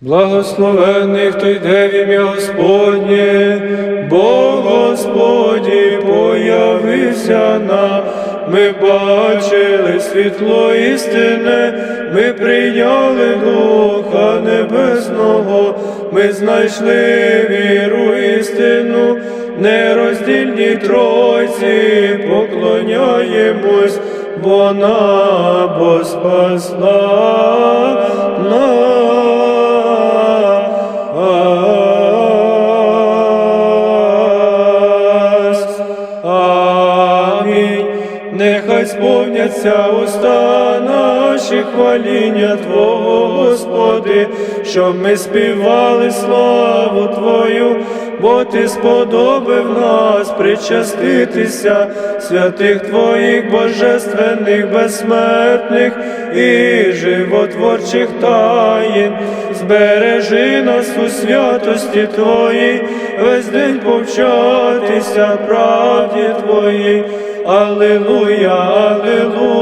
Благословений, хто йде в ім'я Господнє, бо Господі появився нам. Ми бачили світло істини, ми прийняли Духа Небесного, ми знайшли віру істину, нероздільній Тройці поклоняємось, бо вона бо спасла нас. Нехай сповняться уста наші хваління Твого, Господи, щоб ми співали славу Твою, бо Ти сподобив нас причаститися святих Твоїх божественних, безсмертних і животворчих таїн. Збережи нас у святості Твоїй, весь день повчатися правді Твоїй. Аллилуйя, Аллилуйя.